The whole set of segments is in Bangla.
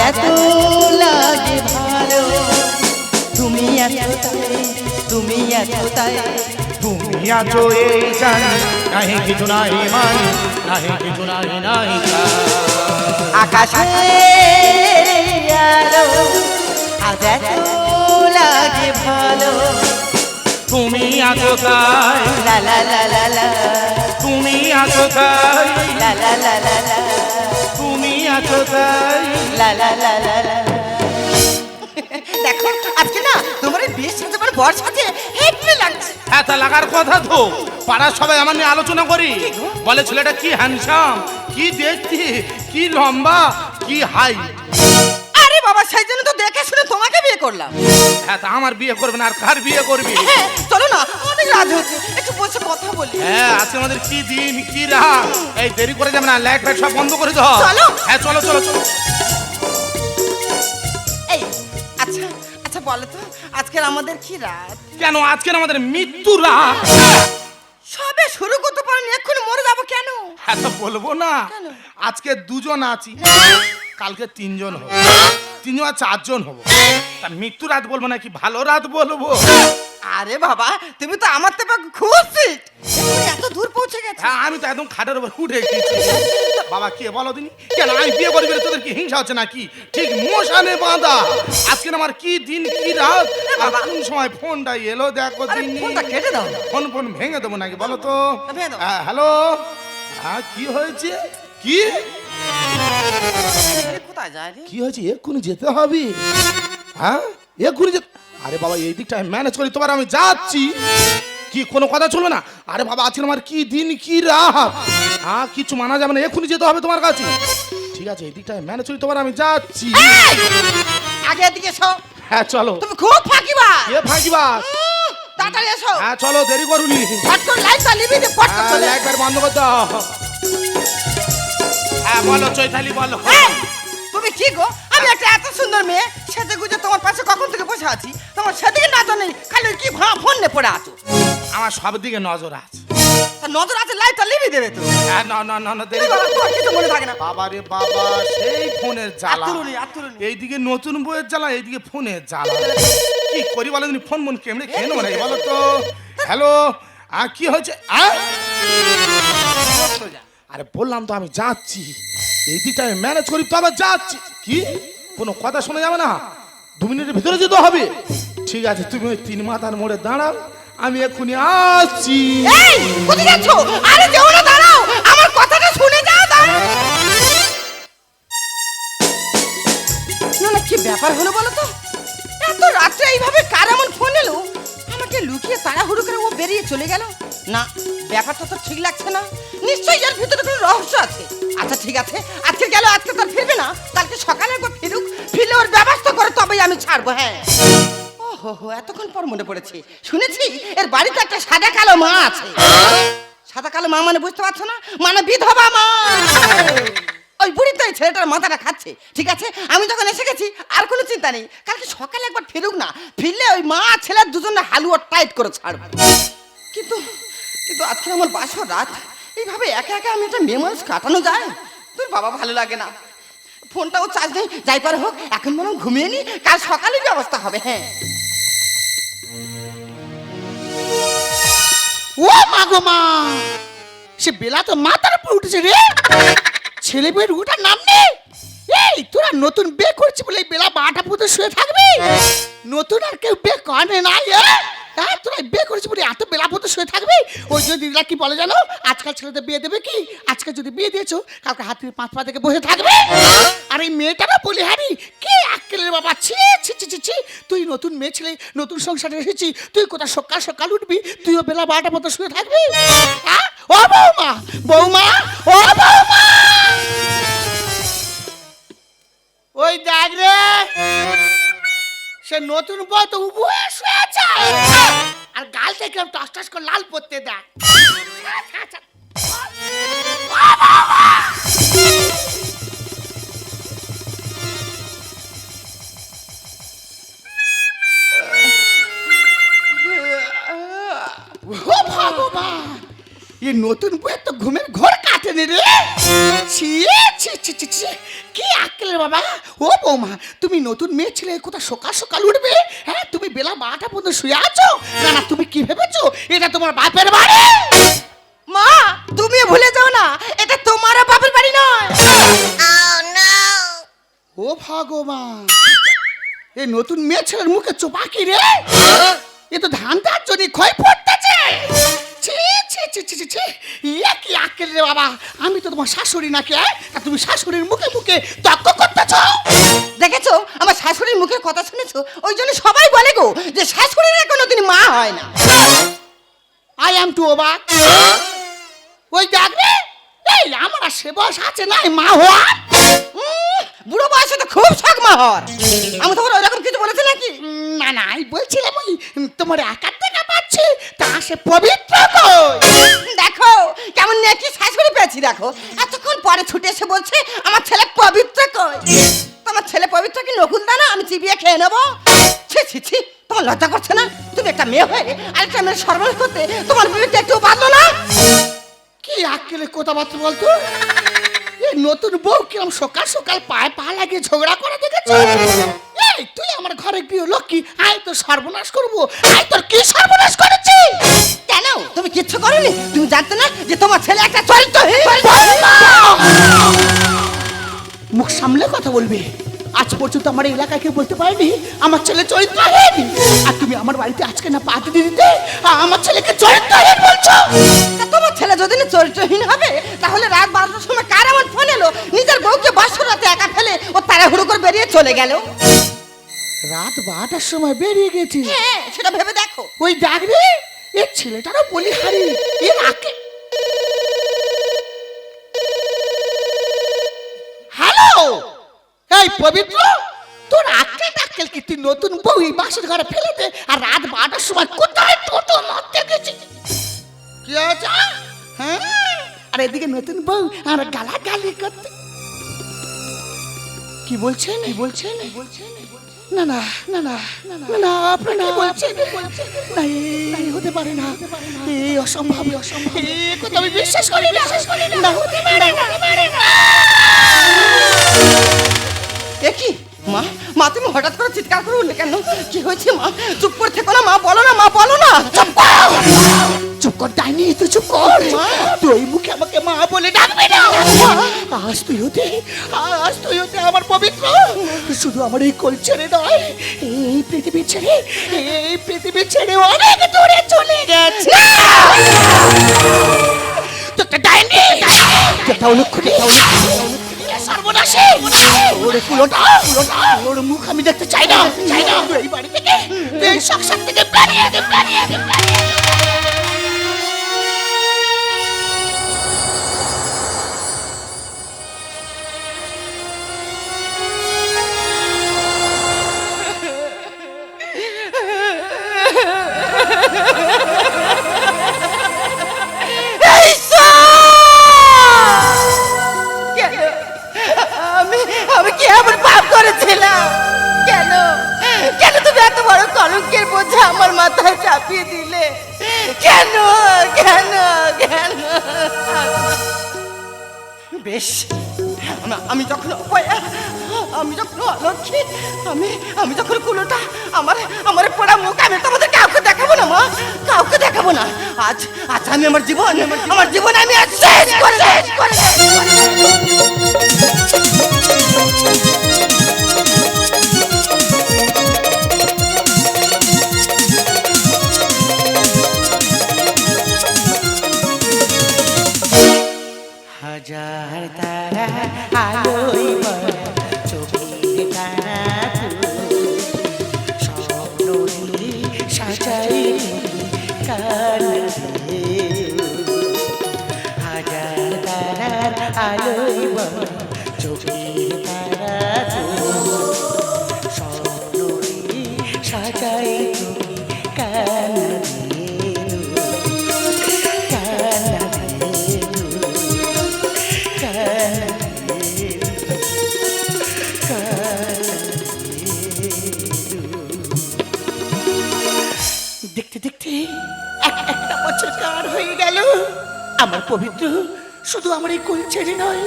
এত লাগে ভালো তুমি এতটাই তুমি এতটাই তুমি আছো এই জানি নাহি কিছু নাহি মানি নাহি কিছু নাহি নাহি আকাশে আলো আজ এত লাগে ভালো। তুমি আছো তাই। লা লা লা লা তুমি আছো তাই। লা লা লা লা। আছো তাই লা লা লা লা লা। দেখো আজকে না তোমার বিয়ের সাথে আমার বর সাথে হেপি লাগছে। এত লাগার কথা তো। পাড়ার সবাই আমার নিয়ে আলোচনা করি। বলে ছেলেটা কি হ্যান্ডসাম কি দেখতে কি লম্বা কি হাই আরে বাবা সেই জন্য তো দেখে শুনে তোমাকে বিয়ে করলাম। হ্যাঁ তা আমার বিয়ে করবে না আর কার বিয়ে করবি? হ্যাঁ চলো না। অনেক রাত হচ্ছে। একটু বসে কথা বলি। হ্যাঁ আজকে আমাদের কি দিন কি রাত? এই দেরি করে যাবে না লাইট ফাইট সব বন্ধ করে দাও। চলো। হ্যাঁ চলো চলো চলো। এই আচ্ছা আচ্ছা বলো তো আজকের আমাদের কি রাত? কেন? আজকের আমাদের মৃত্যু রাত। সবে শুরু করতে পারিনি এক্ষুনি মরে যাব কেন? হ্যাঁ তো বলব না। আজকে দুজন আছি কালকে তিনজন হব। তিনজন আর চারজন হব। তা মৃত্যু রাত বলব নাকি ভালো রাত বলব? আরে বাবা তুমি তো আমার থেকে খুশি এত দূর পৌঁছে গেছে। হ্যাঁ আমি তো একদম খাটের উপর উঠে গেছি। বাবা কে বলো দিনি? কেন আমি বিয়ে করবি রে, তোদের কি হিংসা হচ্ছে নাকি? ঠিক মশানে বাঁধা। আজকে আমার কি দিন কি রাত? আর কোন সময় ফোনটা এলো দেখো দিন? ফোনটা কেটে দাও ফোন ফোন ভেঙে দেবো নাকি বলো তো। হ্যাঁ, হ্যালো? হ্যাঁ কি হয়েছে? কি? কোথায় যায় কি হয়েছে? এক্ষুনি যেতে হবে। হ্যাঁ? এক্ষুনি যেতে আরে বাবা এই দিকটা ম্যানেজ করি তোমার আমি যাচ্ছি। কি কোনো কথা চলবে না? আরে বাবা আজকে আমার কি দিন কি রাত? হ্যাঁ কিছু মানা যাবে না এক্ষুনি যেতে হবে তোমার কাছে। ঠিক আছে এই দিকটা ম্যানেজ করি তোমার আমি যাচ্ছি। আগে এদিকে এসো। হ্যাঁ চলো। তুমি খুব ফাঁকিবা এ ফাঁকিবা তাড়াতাড়ি এসো। হ্যাঁ চলো দেরি করুনি। ফট করে লাইট চালিয়ে দিতে ফট করে লাইট বন্ধ করে দাও। হ্যাঁ বলো চৈতালি বলো। তুমি কি গো? আমি একটা এত সুন্দর মেয়ে সেজে গুজে তোমার পাশে কখন থেকে বসে আছি? তোমার সেদিকে নজর নেই খালি কি ভা ফোন নে পড়ে আছো? আমার সব দিকে নজর আছে। তা নজর আছে লাইটটা লিবি দেবে তো? হ্যাঁ না না না না দেরি এই বাবা, তোমার কিছু মনে থাকে না। বাবা রে বাবা সেই ফোনের জ্বালা। আতুরুনি, আতুরুনি। এইদিকে নতুন বইয়ের জ্বালা এইদিকে ফোনের জ্বালা। কি করি বলো তুমি? ফোন মন কেমনে খেয়ে নেব নাকি বলো তো? হ্যালো? আ কি হয়েছে? আ? আরে বললাম তো আমি যাচ্ছি। এই দিকটা আমি ম্যানেজ করি, তো আবার যাচ্ছি। কি? কোনো কথা শোনা যাবে না? দু মিনিটের ভিতরে যেতে হবে। ঠিক আছে, তুমি ওই তিন মাথার মোড়ে দাঁড়াও, আমি এক্ষুনি আসছি। আমার কথাটা শুনে না না কি ব্যাপার হলো বলো তো? এত রাত্রে এইভাবে কার এমন ফোন এলো? আমাকে লুকিয়ে তাড়াহুড়ো করে ও বেরিয়ে চলে গেল? না ব্যাপারটা তো ঠিক লাগছে না। নিশ্চয়ই এর ভিতরে কোনো রহস্য আছে। আচ্ছা ঠিক আছে। আজকে গেল, আজকে তার ফিরবে না। কালকে সকালে একবার ফিরুক, ফিরলে ওর ব্যবস্থা করে তবেই আমি ছাড়বো হ্যাঁ। ও হো, এতক্ষণ পর মনে পড়েছে। শুনেছি, এর বাড়িতে একটা সাদা কালো মা আছে। সাদা কালো মা মানে বুঝতে পারছ না? মানে বিধবা মা। ওই বুড়ি তো এই ছেলেটার মাথাটা খাচ্ছে, ঠিক আছে? আমি যখন এসে গেছি, আর কোনো চিন্তা নেই। কালকে সকালে একবার ফিরুক না, ফিরলে ওই মা ছেলের দুজনে হালুয়া টাইট করে ছাড়বো। কিন্তু কিন্তু আজকে আমার বাসর রাত, এইভাবে একা একা আমি একটা মানুষ কাটানো যায়? তোর বাবা ভালো লাগে না। ফোনটাও চার্জ নেই, যাই পারে হোক, এখন মনে ঘুমিয়ে নি, কাল সকালে ব্যবস্থা হবে হ্যাঁ। ও মা গো মা! সে বেলা তো মাথার উপর উঠেছে রে। ছেলে মেয়ের উঠার নাম এই, তোরা নতুন বিয়ে করছিস বলে বেলা বারোটা পর্যন্ত শুয়ে থাকবি? নতুন আর কেউ বিয়ে করে না? হ্যাঁ তোরা বিয়ে করেছিস বলে এত বেলা পর্যন্ত শুয়ে থাকবি? ওই জন্য দিদিরা কি বলে জানো? আজকাল ছেলেদের বিয়ে দেবে কি? আজকে যদি বিয়ে দিয়েছ কাউকে হাতির পাঁচ পা থেকে বসে থাকবে। আর এই মেয়েটারা বলি হারি কি আক্কেলের বাবা? ছি ছি ছি ছি ছি। তুই নতুন মেয়ে ছেলে, নতুন সংসারে এসেছি, তুই কোথায় সকাল সকাল উঠবি? তুইও বেলা বারোটা মতো শুয়ে থাকবি? হ্যাঁ? ও বৌমা বৌমা, ও বৌমা! ওই দেখ রে। সে নতুন বউ তো উবু হয়ে শুয়ে আছে আর গাল থেকে টস টস করে লাল পড়তে দেয়। ও ভগবান! এই নতুন বইয়ের তো ঘুমের ঘোর রে? ছি ছি ছি ছি ছি। কি আকেল বাবা? ও বৌমা তুমি নতুন মেয়ে ছেলে কোথা সকাল সকাল উঠবে? হ্যাঁ তুমি বেলা বারোটা পর্যন্ত শুয়ে আছো? না না তুমি কি ভেবেছো? এটা তোমার বাপের বাড়ি। মা তুমি ভুলে যাও না এটা তোমারও বাপের বাড়ি নয়। ও ভগবান। এই নতুন মেয়ে ছেলের মুখে চোপা কি রে? এ তো ধান তার জন্য ক্ষয় পড়তেছে। ছি ছি ছি ছি ছি ছি। ইয়ে কি আকেল রে বাবা আমি তো তোমার শাশুড়ি নাকি? তুমি শাশুড়ির মুখে মুখে তর্ক করতেছ? দেখেছ? আমার শাশুড়ির মুখের কথা শুনেছো? ওই জন্য সবাই বলে গো যে শাশুড়ির কোনোদিন মা হয় না। আই এম টু অবাক ওই দেখ রে এই আমার আর সে বয়স আছে না মা হওয়া বুড়ো বয়সে তো খুব শখ মা হওয়ার। আমি তোমার ওরকম কিছু বলেছি নাকি? না না আমি বলছিলাম ওই তোমার একার পাচ্ছি তা সে পবিত্র দেখো কেমন নাকি শাশুড়ি পেয়েছি দেখো। এতক্ষণ পরে ছুটে এসে বলছে আমার ছেলে পবিত্র কই? তোমার ছেলে পবিত্র কি নকুল দানা? আমি চিবিয়ে খেয়ে নেব? ছি ছি ছি তোমার লজ্জা করছে না? তুমি একটা মেয়ে হয়ে আরেকটা মেয়ের সর্বনাশ করতে তোমার বিবেকটা একটু বাঁধলো না? কি আক্কেলে কথাবার্তা বলতো? এই নতুন বউ কিরম সকাল সকাল পায়ে পা লাগিয়ে ঝগড়া করে দেখেছ? এই তুই আমার ঘরে গৃহ লক্ষ্মী আয় তো সর্বনাশ করব। আয় তোর কি সর্বনাশ করেছি? কেন? তুমি কিচ্ছু করনি? তুমি জানতে না যে তোমার ছেলে একটা চরিত্রহীন মুখ সামলে কথা বলবে। আজ পর্যন্ত আমার এলাকায় কেউ বলতে পারেনি আমার ছেলে চরিত্রহীন আর তুমি আমার বাড়িতে আজকে না পাতে দিতে আমার ছেলেকে চরিত্রহীন বলছো? যদি না চরিত্রহীন হবে তাহলে রাত বারোটার সময় কার এমন ফোন এলো? নিজের বউকে বাসর রাতে একা ফেলে ও তাড়াহুড়ো করে বেরিয়ে চলে গেল। রাত বারোটার সময় বেরিয়ে গেছি হ্যাঁ সেটা ভেবে দেখো। ওই রে এ ছেলেটারও বলি হারি। এর আকে হ্যালো? এই পবিত্র তোর আক্কেল টাক্কেল কি তুই নতুন বউ এই বাসের ঘরে ফেলে দে আর রাত বারোটার সময় কোথায় টোটো মারতে গেছি? কি হয়েছে? হ্যাঁ আর এদিকে নতুন বউ আর গালা গালি করতে। কি বলছেন? কি বলছেন? বলছেন? না না না না না আপনি কি বলছেন? না এই হতে পারে না। এই অসম্ভব। অসম্ভব। কথা আমি বিশ্বাস করি না। না হতে পারে না। এ কি? মা মা তুমি হঠাৎ করে চিৎকার করে উঠলে কেন? কি হয়েছে মা? চুপ করে থেকো না মা বলো না মা বলো না। চুপ কর! কর ডাইনি তুই চুপ কর। তুই মুখে আমাকে মা বলে ডাকবি না। আজ তুই হতে আজ তুই হতে আমার পবিত্র। শুধু আমার এই কোল ছেড়ে নয় এই পৃথিবী ছেড়ে এই পৃথিবী ছেড়ে অনেক দূরে চলে গেছে। তো তো ডাইনি যেটা অলক্ষণে সর্বনাশী। ওরে কুলোটা কুলোটা ওর মুখ আমি দেখতে চাই না। চাই না। এই বাড়ি থেকে এই সংসার থেকে বেরিয়ে দে বেরিয়ে দে বেরিয়ে দে। দেখতে দেখতে এক একটা বছর পার হয়ে গেল। আমার পবিত্র, শুধু আমার এই কোল ছেড়ে নয়,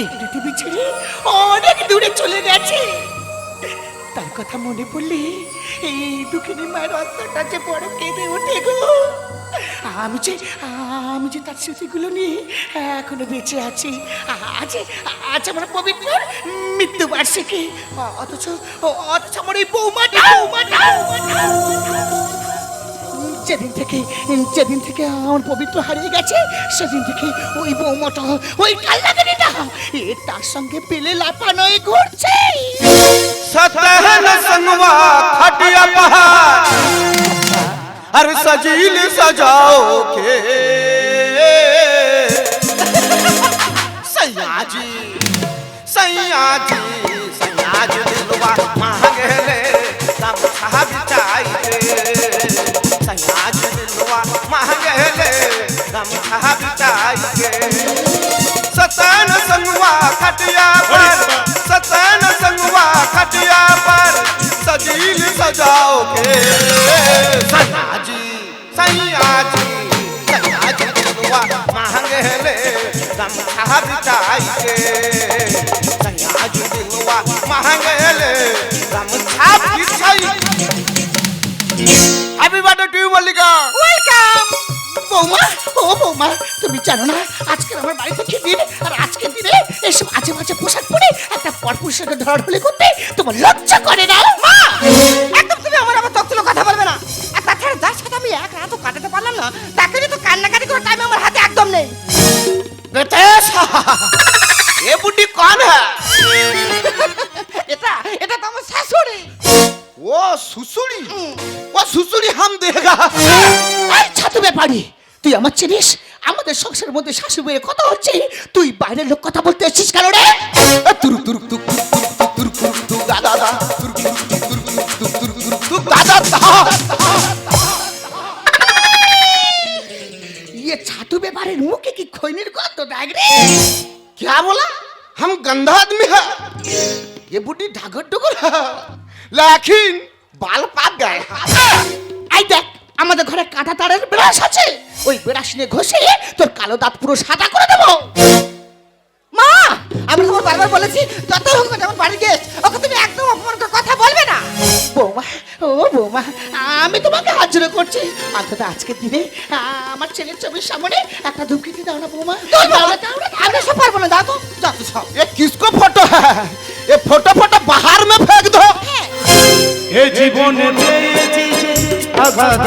এই পৃথিবী ছেড়ে অনেক দূরে চলে গেছে। তার কথা মনে পড়লে এই দুঃখিনী মায়ের অন্তরটা যে বড় কেঁদে ওঠে গো। আমি যে আমি যে তার স্মৃতিগুলো নিয়ে এখনও বেঁচে আছি, আজ আজ আমার পবিত্র মৃত্যুবার্ষিকী অথচ অথচ আমার এই বৌমাটা বৌমাটা। যেদিন থেকে যেদিন থেকে আমার পবিত্র হারিয়ে গেছে সেদিন থেকে ওই বৌমাটা ওই কাল্লাগিরিটা এ তার সঙ্গে পেলে লাফানোই ঘুরছে सतहन संगवा खटिया पहाड़ हर सजील सजाओ के सयाजी सयाजी सयाजी दिलवा मांगले सब हम खा बिताइए सतान संगवा खटिया पर सतान संगवा खटिया पर सजील सजाओ के सना जी सैया जी सैया जी दुआ मांग ले हम खा बिताइए सैया जी दुआ मांग ले हम खा बिताइए Everybody do you welcome. Welcome. বৌমা, ও বৌমা, তুমি জানো না আজকে আমার বাড়িতে কি দিন? আর আজকের দিনে এসব আজে বাজে পোশাক পরে একটা পরপুরুষকে ধরা হলে করতে তোমার লজ্জা করে না? মা! মধ্যে শাশু পেরাসিনে ঘষে তোর কালো দাঁত পুরো সাদা করে দেবো। মা আমি তোমার বারবার বলেছি যত হোক যেমন বাড়ি গেস্ট ওকে তুমি একদম অপমান কথা বলবে না। বৌমা ও বৌমা আমি তোমাকে হাজির করছি। অন্তত আজকে দিনে আমার ছেলের ছবির সামনে একটা ধুপকিতে দাও না বৌমা। আমরা সব পারব না দাও তো যত সব। এ কিসকো ফটো? এ ফটো ফটো বাহার মে ফেক দো। হ্যাঁ। এ জীবনে আঘাত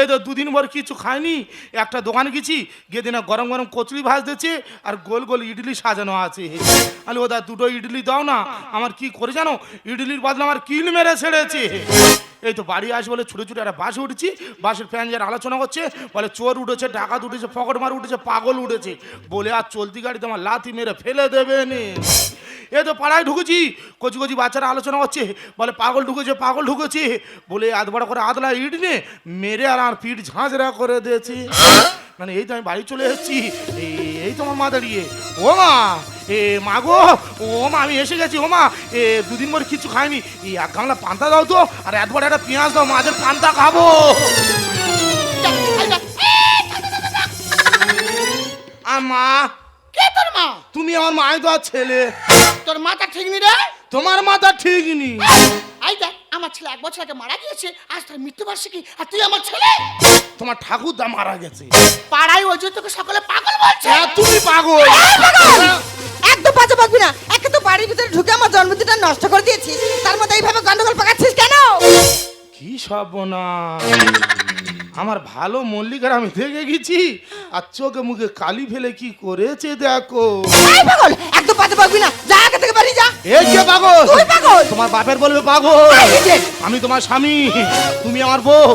এই তো দুদিন পর কিছু খাইনি, একটা দোকানে গেছি, গিয়ে দিনে গরম গরম কচুরি ভাজ আর গোল গোল ইডলি সাজানো আছে। আরে ওদা দুটো ইডলি দাও না, আমার কি করে জানো? ইডলির বদলে আমার কিল মেরে ছেড়েছে। এই তো বাড়ি আসে বলে ছুটে ছুটে একটা বাসে উঠেছি বাসের ফ্যান যারা আলোচনা করছে বলে চোর উঠেছে ডাকাত উঠেছে ফকট মার উঠেছে পাগল উঠেছে। বলে আর চলতি গাড়ি তোমার লাথি মেরে ফেলে দেবে নে। এ তো পাড়ায় ঢুকেছি কচি কচি বাচ্চারা আলোচনা করছে বলে পাগল ঢুকেছে পাগল ঢুকেছে। বলে আধ বড় করে আদলা ইট নে মেরে আর আমার পিঠ ঝাঁঝরা করে দিয়েছে। মানে এই তো আমি বাড়ি চলে এসেছি এই- এই তো আমার মা দাঁড়িয়ে। ও মা এ মা গো ও মা আমি এসে গেছি ও মা। এ দুদিন পরে কিছু খাইনি। এই এক গামলা পান্তা দাও তো আর এত বড় একটা পেঁয়াজ দাও মাঝের পান্তা খাব। আর মা কে তোর মা? তুমি আমার মায় তো ছেলে। তোর মাথা ঠিক নি রে? তোমার মাথা ঠিক নেই। এই দেখ। আমার ছেলে এক বছর আগে মারা গিয়েছে আজ তার মৃত্যুবার্ষিকী আর তুই আমার ছেলে? তোমার ঠাকুরদা মারা গেছে। পাড়ায় ওই জন্য তোকে সকলে পাগল বলছে? হ্যাঁ, তুমি পাগল! একদম বাজে বকবি না একে তো বাড়ির ভিতরে ঢুকে আমার জন্মদিনটা নষ্ট করে দিয়েছিস। তার মধ্যে এইভাবে গন্ডগোল পাকাচ্ছিস কেন? কি সর্বনা আমার ভালো মল্লিকার আমি দেখে গেছি। আর চোখে মুখে কালি ফেলে কি করেছে দেখো। পাগল একদম বাজে বকবি না। যা আগে থেকে বাড়ি যা। এই যে পাগল? তুই পাগল। তোমার বাপের বলবে পাগল। আমি তোমার স্বামী তুমি আমার বউ।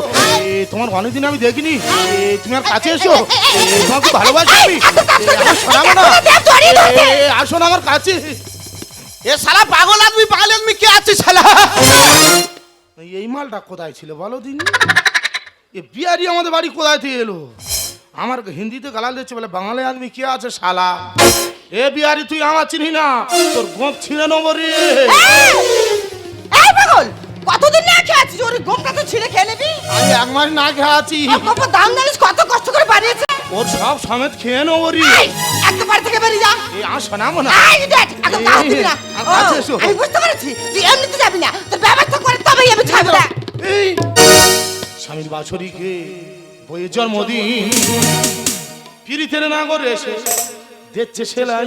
এ, তোমার অনেকদিন আমি দেখিনি। এ, তুমি আর কাছে এসো। এ, তোমাকে ভালোবাসি আমি। এ, আমার না। এ, আসো না আমার কাছে। এ শালা পাগল আদমি পাগল আদমি কে আছে শালা? এই মালটা কোথায় ছিল বলো দিন? এ বিহারি আমাদের বাড়ি কোথায় থেকে এলো? আমার হিন্দিতে গালাল দিচ্ছে বলে বাঙালি আদমি কে আছে শালা? এ বিহারি তুই আমার চিনি না? তোর গোপ ছিঁড়ে নেব রে। কতদিন না খেয়ে আছিস? ওর গোমটা তো ছিঁড়ে খেয়ে নিবি? আমি এক মাস না খেয়ে আছি। গোপের দাম জানিস কত কষ্ট করে বানিয়েছে? ওর সব সমেত খেয়ে নেব রে। একদম বাড়ি থেকে বেরিয়ে যা। এই আর শোনাবো না। এই, দেখ, একদম হাত দিবি না। আমি বুঝতে পেরেছি তুই এমনিতে যাবি না। তোর ব্যবস্থা করে তবেই আমি ছাড়বো না এই স্বামীর বাছরিকে বইয়ের জন্মদিন পিড়িতের না করে এসে দেখছে সেলাই।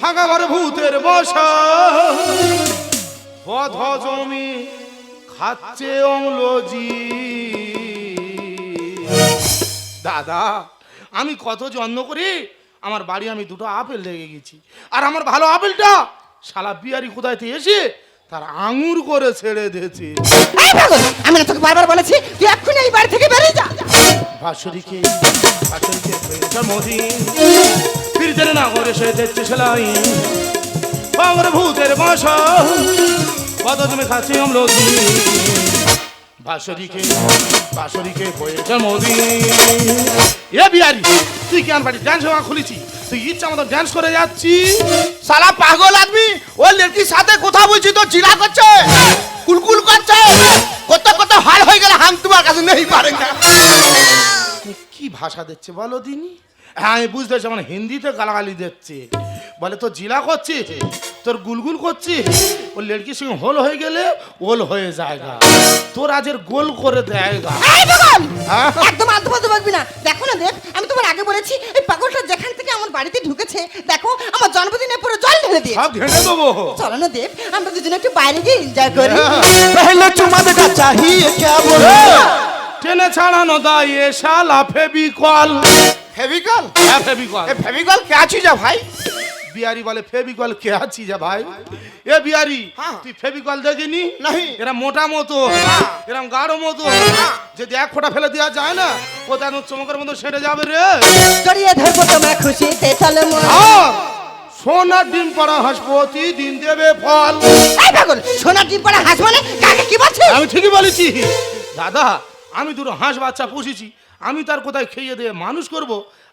ফাঁকা ঘরে ভূতের বসা। বধ জমি খাচ্ছে অম্লজি দাদা, আমি কত যত্ন করি আমার বাড়ি আমি দুটো আপেল লেগে গেছি। আর আমার ভালো আপেলটা শালা বিয়ারি কোথায় এসে তার আঙুর করে ছেড়ে দিয়েছি। আমি না তোকে বারবার বলেছি তুই এক্ষুনি এই বাড়ি থেকে বেরিয়ে যা। ভাসুরিকে ভাসুরিকে জন্মদিন। ফিরতে না করে সে দেখছে সেলাই। বাংলা ভূতের বাসা কত তুমি খাচ্ছি অম্লজি বাসরিকে বাসরিকে বয়ে জন্মদিন। এ বিয়ারি তুই কেন বাড়ি ডান্স হওয়া খুলেছি তুই ইচ্ছা মতো ডান্স করে যাচ্ছি। শালা পাগল আদমি ও লড়কির সাথে কথা বলছি তো চিরা করছে কুলকুল করছে কত কত হাল হয়ে গেলে হাম তোমার কাছে নেই পারেন না। কি ভাষা দিচ্ছে বলো দিনি? হ্যাঁ আমি বুঝতে পারছি আমার হিন্দিতে গালাগালি দিচ্ছে। বলে তো জিলা করছে তোর গুলগুল করছে ও লড়কির সঙ্গে হোল হয়ে গেলে ওল হয়ে যায়গা। তোর আজের গোল করে দেয়গা। এই পাগল! হ্যাঁ? একদম আদ্যপাদ্য বকবি না। দেখো না তোমার আগে বলেছি এই পাগলটা যেখান থেকে আমার বাড়িতে ঢুকেছে দেখো আমার জন্মদিনে পুরো জল ঢেলে দিয়ে সব ঘেঁটে দেবো চলো না দেব আমরা দুজনে একটু বাইরে গিয়ে এনজয় করি पहले चुमा देगा चाहिए क्या बोले টেনে ছাড়ানো দায় এ শালা ফেবিকল फेविकल হ্যাঁ ফেবিকল ए फेविकल क्या चीज है भाई বিহারি বলে ফেবিকল কে আছি যা ভাই? এ বিহারি হ্যাঁ। তুই ফেবিকল দেখিনি? नहीं এরা মোটা মতো এরম গাঢ় মতো যদি এক ফোঁটা ফেলে দেওয়া যায় না ও তেন চমকের মতো সেরে যাবে রে? জড়িয়ে ধরবো তোমার খুশিতে চলো আর সোনার ডিম পড়া হাঁস প্রতিদিন দেবে ফল। এই পাগল সোনার ডিম পড়া হাঁস মানে কাকে কি বলছিস? আমি ঠিকই বলেছি। দাদা আমি দুটো হাঁস বাচ্চা পুষেছি। আমি তার কোথায় খেয়ে দিয়ে মানুষ করব?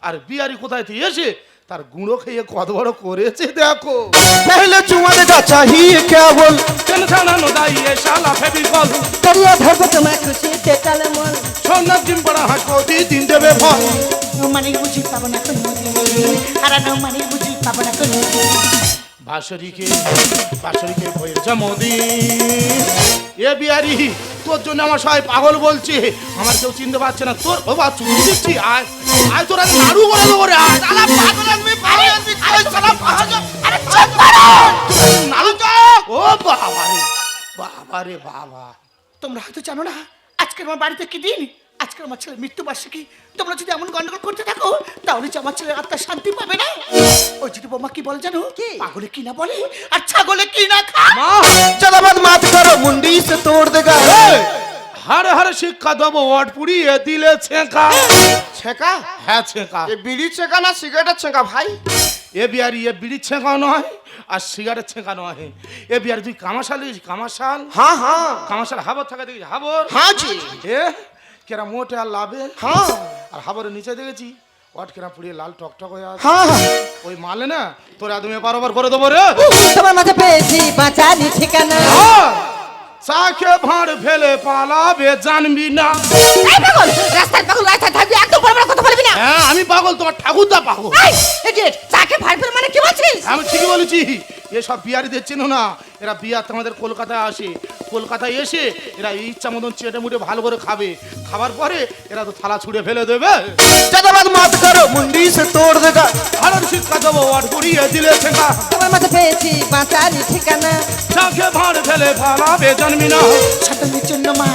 আর বিহারি কোথায় এসে তার গুঁড়ো খেয়ে কত বড় করেছে দেখো। পহলে চুমারে যা চাহিয়ে কেবল টেনশন অনুদাইয়ে শালা ফেবিকল করিয়া ভরবো তোমায় খুশিতে তালে মন? সোনার ডিম বড় হাঁস প্রতি দিন দেবে ফল। মানে বুঝি পাবো না কোনো আর না মানে বুঝি পাবো না কোনো বাঁশরিকে বাঁশরিকে জন্মদিন এ বিহারি তোর জন্য আমার সবাই পাগল বলছে। আমার কেউ চিনতে পারছে না তোর ও বাচ্চু দিচ্ছি আয়। আয় তোর নাড়ু করে দেবো রে আয়। পাগল পাগল আরে শালা পাগল। আরে চুপ করো। নাড়ু তো ও বাবা রে বাবা রে বাবা। তোমরা হয়তো জানো না আজকের আমার বাড়িতে কি দিন? আজকাল আমার ছেলের মৃত্যুবার্ষিকী তোমরা যদি এমন গন্ডগোল করতে থাকো তাহলে আমার ছেলের আত্মা শান্তি পাবে না। ওই যদি বোমা কি বলে জানো? কি? পাগলে কি না বলে? আর ছাগলে কি না খায়? মা চলাবাদ মাত করো মুন্ডি সে তোড় দেগা হর হার শিক্ষা দেবো ওয়াটপুরি এ দিলে ছেঁকা। ছেঁকা? হ্যাঁ ছেঁকা। এ বিড়ি ছেঁকা না সিগারেটের ছেঁকা ভাই? এ বিহারি এ বিড়ি ছেঁকা নয় আর সিগারেট ছেঁকা নয়। এ বিহারি তুই কামাশালি কামাশাল? হ্যাঁ হ্যাঁ। কামাশাল হাবর থাকা দেখি হাবর? হ্যাঁ জি। এ? কেরা মোটে আর লাভে? हाँ আর হাবরের নিচে দেখেছি ওয়াট কেরা পুড়িয়ে লাল টকটক হয়ে আছে। हाँ ওই মালে না তোর আদমি বারবার করে দেবো রে। তোমার মাঝে পেয়েছি বাঁচালি ঠিকানা। আর চাকে ভাঁড় ফেলে পালাবে জানবি না। এই পাগল রাস্তায় পাগল রাস্তায় থাকবি একদম বড় বড় কথা বলবি না। হ্যাঁ আমি পাগল তোমার ঠাকুরদা পাগল। এই ইডিয়েট চাকে ভাই ফেল মানে কি বলছিস? আমি ঠিকই বলেছি। এসব বিহারিদের চেনো না। এরা বিহার আমাদের কলকাতায় আসে। কলকাতায় এসে এরা ইচ্ছা মতন চেটে মুটে ভালো করে খাবে। খাবার পরে এরা তো থালা ছুড়ে ফেলে দেবে। চাঁদাবাদ মাফ করো মুন্ডি সে তোড় দেখা ভালো শিক্ষা দেবো আর ঘুরিয়ে দিলে ঠেকা আমার মাঝে পেয়েছি বাঁচারি ঠিকানা। ফেলে ভালাবে জন্মি না সাতানির জন্য মা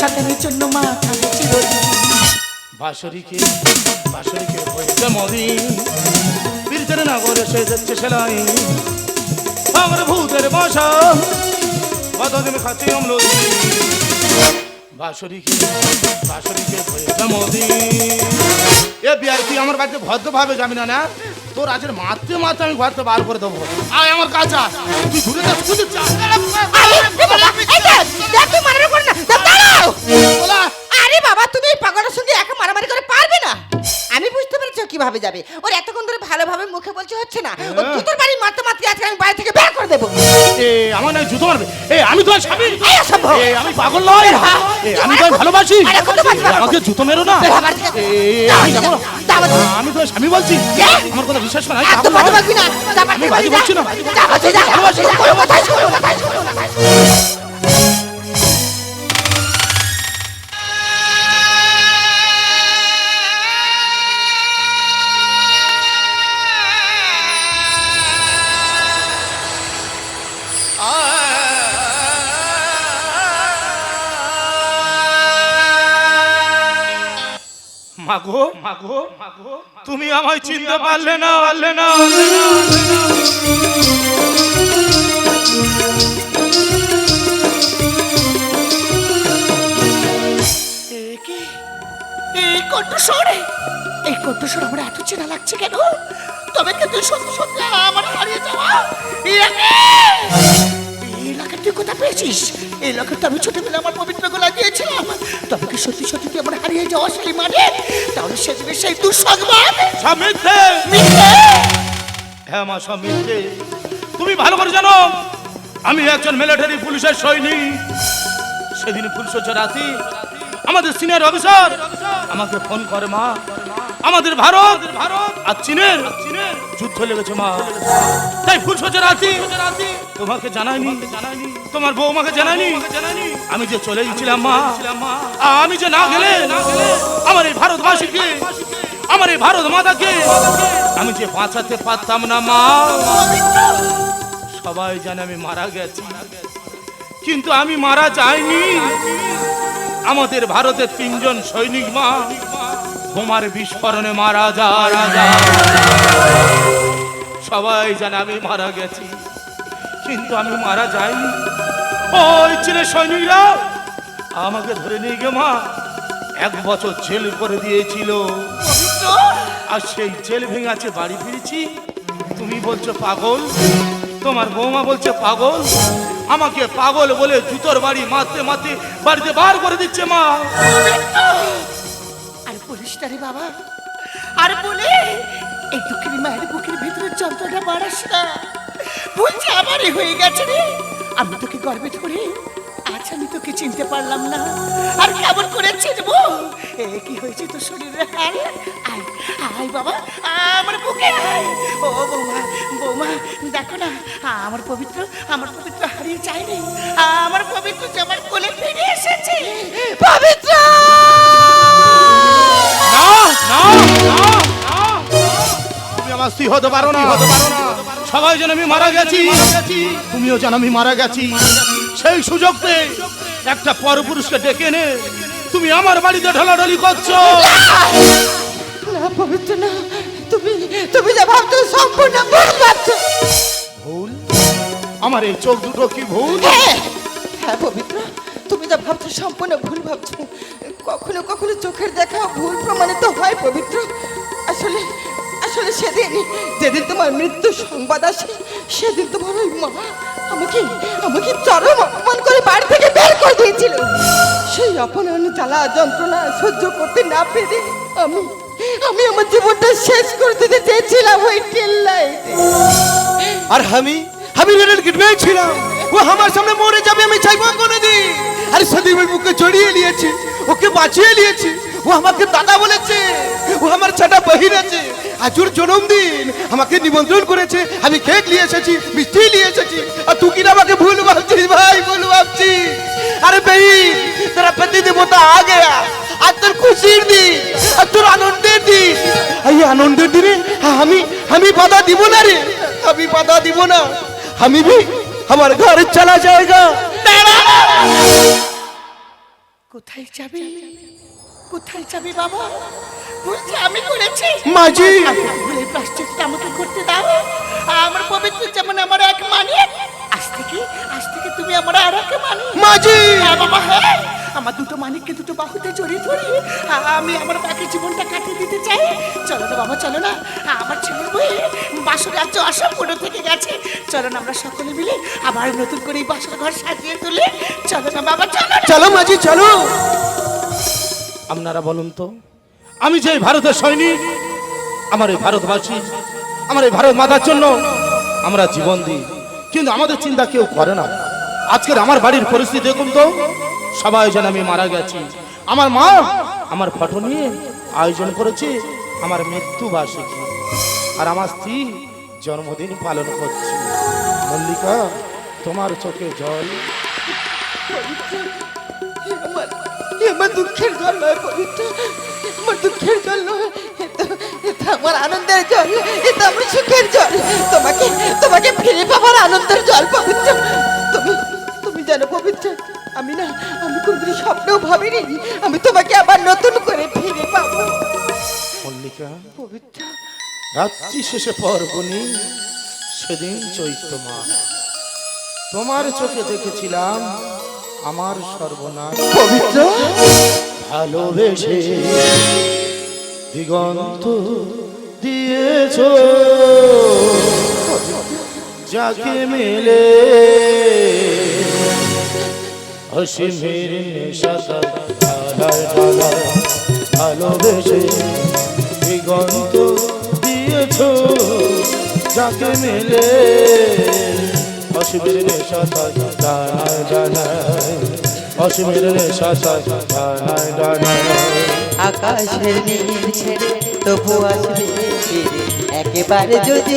সাতানির জন্য মা হয়েছে মদিন বীরচের না করে সে যাচ্ছে সেলাই। আমার ভূতের বাসা কত দিন খাচ্ছি এ বিয়ার তুই আমার বাড়িতে ভদ্রভাবে যাবি না না? তোর আজের মারতে মারতে আমি ঘরতে বার করে দেবো। আয় আমার কাছে। তুই ঘুরে যাস আরে, বাবা, তুই আরে তুমি এই পাগলের সঙ্গে একা মারামারি করে পারবে না? আমি বুঝতে পেরেছি কীভাবে যাবে। ওর এতক্ষণ ধরে ভালোভাবে মুখে বলছে হচ্ছে না ও দুটোর বাড়ি মারতে মারতে আজকে আমি বাড়ি থেকে বের করে দেবো এ আমার নাই জুতো মারবে এ আমি তোমার স্বামী এই অসম্ভব। এ আমি পাগল নই এ আমি তোমায় ভালোবাসি আরে, কত বাজে আমাকে জুতো মেরো না আমি না। তোমার স্বামী বলছি আমার কথা বিশ্বাস কর আমি পাগল বাজে। না। আমি বাজে যা। না। যা বলছি, যা। কোনো কথাই শোনো না, কথাই শোনো না, কথাই শোনো না। মাগো মাগো মাগো তুমি আমায় চিনতে পারলে না পারলে না? এই কণ্ঠস্বরে এই কণ্ঠস্বর আমার এত চেনা লাগছে কেন? তবে কিন্তু সত্যি সত্যি আমার হারিয়ে যাওয়া এই তুই কোথা পেয়েছিস? এই এলাকা তো আমি ছোটবেলা আমার পবিত্র গোলা গিয়েছিলাম তবে কি সত্যি সত্যি তুই আমার হারিয়ে যাওয়া সেই মাঠে তাহলে সেদিনের সেই দুঃসংবাদ? মিথ্যে! হ্যাঁ মা মিথ্যে তুমি ভালো করে জানো আমি একজন মিলিটারি পুলিশের সৈনিক। সেদিন ফুলসজ্জা রাতে আমাদের সিনিয়র অফিসার আমাকে ফোন করে মা আমাদের ভারত ভারত আর চীনের যুদ্ধ লেগেছে, মা। তাই ফুলসজ্জা রাতে তোমাকে জানাইনি। তোমার বৌমাকে জানাইনি জানাইনি। আমি যে চলে গেছিলাম, মা। আমি যে না গেলে, আমার এই ভারতবাসীকে, আমার এই ভারত মাতাকে আমি যে বাঁচাতে পারতাম না, মা। সবাই জানে আমি মারা গেছি। কিন্তু আমি মারা যাইনি। আমাদের ভারতের তিনজন সৈনিক, মা। বোমার বিস্ফোরণে মারা যায় সবাই জানে আমি মারা গেছি, কিন্তু আমি মারা যাইনি। ওই চীনের সৈনিকরা আমাকে ধরে নিয়ে গে মা, এক বছর জেল করে দিয়েছিল। আর সেই জেল ভেঙাছে, বাড়ি ফিরেছি। তুমি বলছো পাগল, তোমার বৌমা বলছে পাগল। আমাকে পাগল বলে জুতোর বাড়ি মারতে মারতে বাড়িতে বার করে দিচ্ছে মা। বলিস না রে বাবা। আর বলে, এই দুঃখের মায়ের বুকের ভিতরে যন্ত্রণা বাড়াস না। বলছে, আমারই হয়ে গেছে রে। আমি তোকে গর্বে ধরে, আজ আমি তোকে চিনতে পারলাম না। আর কেমন করে চিনবো? এ, কি হয়েছে তোর শরীরে? হাল আয় আয় বাবা, আমার বুকে আয়। ও বৌমা বৌমা, দেখো না, আমার পবিত্র আমার পবিত্র হারিয়ে যায়নি। আমার পবিত্র যে আমার কোলে ফিরে এসেছে। পবিত্র! তুমি আমার স্ত্রী হতে পারো না হতে পারো না সবাই যেন আমি মারা গেছি তুমিও যেন আমি মারা গেছি। সেই সুযোগ পেয়ে একটা পরপুরুষকে ডেকে এনে তুমি আমার বাড়িতে ঢলাঢলি করছ। না পবিত্র না তুমি তুমি যা ভাবছ সম্পূর্ণ ভুল ভাবছ ভুল? আমার এই চোখ দুটো কি ভুল? হ্যাঁ হ্যাঁ পবিত্র তুমি যা ভাবছ সম্পূর্ণ ভুল ভাবছ। কখনো কখনো চোখের দেখা ভুল প্রমাণিত হয়, পবিত্র। আসলে আসলে সেদিন, যেদিন তোমার মৃত্যু সংবাদ আসে, সেদিন তোমার ওই মা আমাকে আমাকে চরম অপমান করে বাড়ি থেকে বের করে দিয়েছিল। সেই অপমান, জ্বালা, যন্ত্রণা সহ্য করতে না পেরে আমি আমি আমার জীবনটা শেষ করে দিতে চেয়েছিলাম ওই কেল্লায় আর আমি আমি রেলের গেট में ছিলাম ও আমার সামনে মরে যাবে, আমি চাইব কোনোদিন আরে ওই বুকে জড়িয়ে নিয়েছি। ওকে বাঁচিয়ে নিয়েছি। ও আমাকে দাদা বলেছে। ও আমার ছাটা বহির আছে। আজ ওর জন্মদিন আমাকে নিমন্ত্রণ করেছে। আমি কেক নিয়ে এসেছি, মিষ্টি নিয়ে এসেছি। আর তুই কিনা আমাকে ভুল ভাবছিস ভাই, ভুল ভাবছিস। আরে বেই, তোরা পতি দেবতা আ। গয়া আজ তোর খুশির দিন, আর তোর আনন্দের দিন। এই আনন্দের দিনে আমি আমি বাধা দিব না রে। আমি বাধা দিব না। আমি भी আমার ঘর চলা যায়গা। কোথায় যাবি? কোথায় যাবি বাবা? বলছি আমি করেছি। মাঝি ভুলে প্লাস্টিকটা আমাকে করতে দাও। আমার পবিত্র যেমন আমার এক মানি আজ থেকে আজ থেকে তুমি আমার আর এক মানি মাঝি হ্যাঁ বাবা হ্যাঁ। আমার দুটো মানিককে দুটো বাহুতে জড়িয়ে ধরে। আমি আমার বাকি জীবনটা কাটিয়ে দিতে চাই। চলো না বাবা চলো না। আমার ছেলের বই বাসর রাজ্য অসম্পূর্ণ থেকে গেছে। চলো না আমরা সকলে মিলে আবার নতুন করে এই বাসর ঘর সাজিয়ে তুলে। চলো না বাবা চলো না। চলো মাঝি চলো। আপনারা বলুন তো আমি যে ভারতের সৈনিক আমার এই ভারতবাসী আমার এই ভারত মাতার জন্য আমরা জীবন দিই। কিন্তু আমাদের চিন্তা কেউ করে না। আজকের আমার বাড়ির পরিস্থিতি দেখুন তো। সবাই যেন আমি মারা গেছি। আমার মা আমার ফটো নিয়ে আয়োজন করেছে আমার মৃত্যু বার্ষিকী আর আমার স্ত্রী জন্মদিন পালন করছে। মল্লিকা, তোমার চোখে জল। দুঃখের দুঃখের নয়। আনন্দের জল। সুখের জল। তোমাকে তোমাকে ফিরে পাবার আনন্দের জল, পবিত্র। তুমি তুমি জানো পবিত্র। আমি না আমি কোনদিন স্বপ্নেও ভাবিনি। আমি তোমাকে আবার নতুন করে ফিরে পাবো। মল্লিকা পবিত্র। রাত্রি শেষে পর্বণী সেদিন চৈত্র মাস। তোমার চোখে দেখেছিলাম আমার সর্বনাশ। পবিত্র। ভালোবেসে দিগন্ত দিয়েছ। যাকে মেলে অসীমের নেশাটা ঢালায় ঢালায় ভালোবেসে দিগন্ত দিয়েছ, যাকে মেলে অসীমের নেশাটা ডানায় ডানায় অসীমের ডানায় ডানায় আকাশের তবু আসবে একেবারে যদি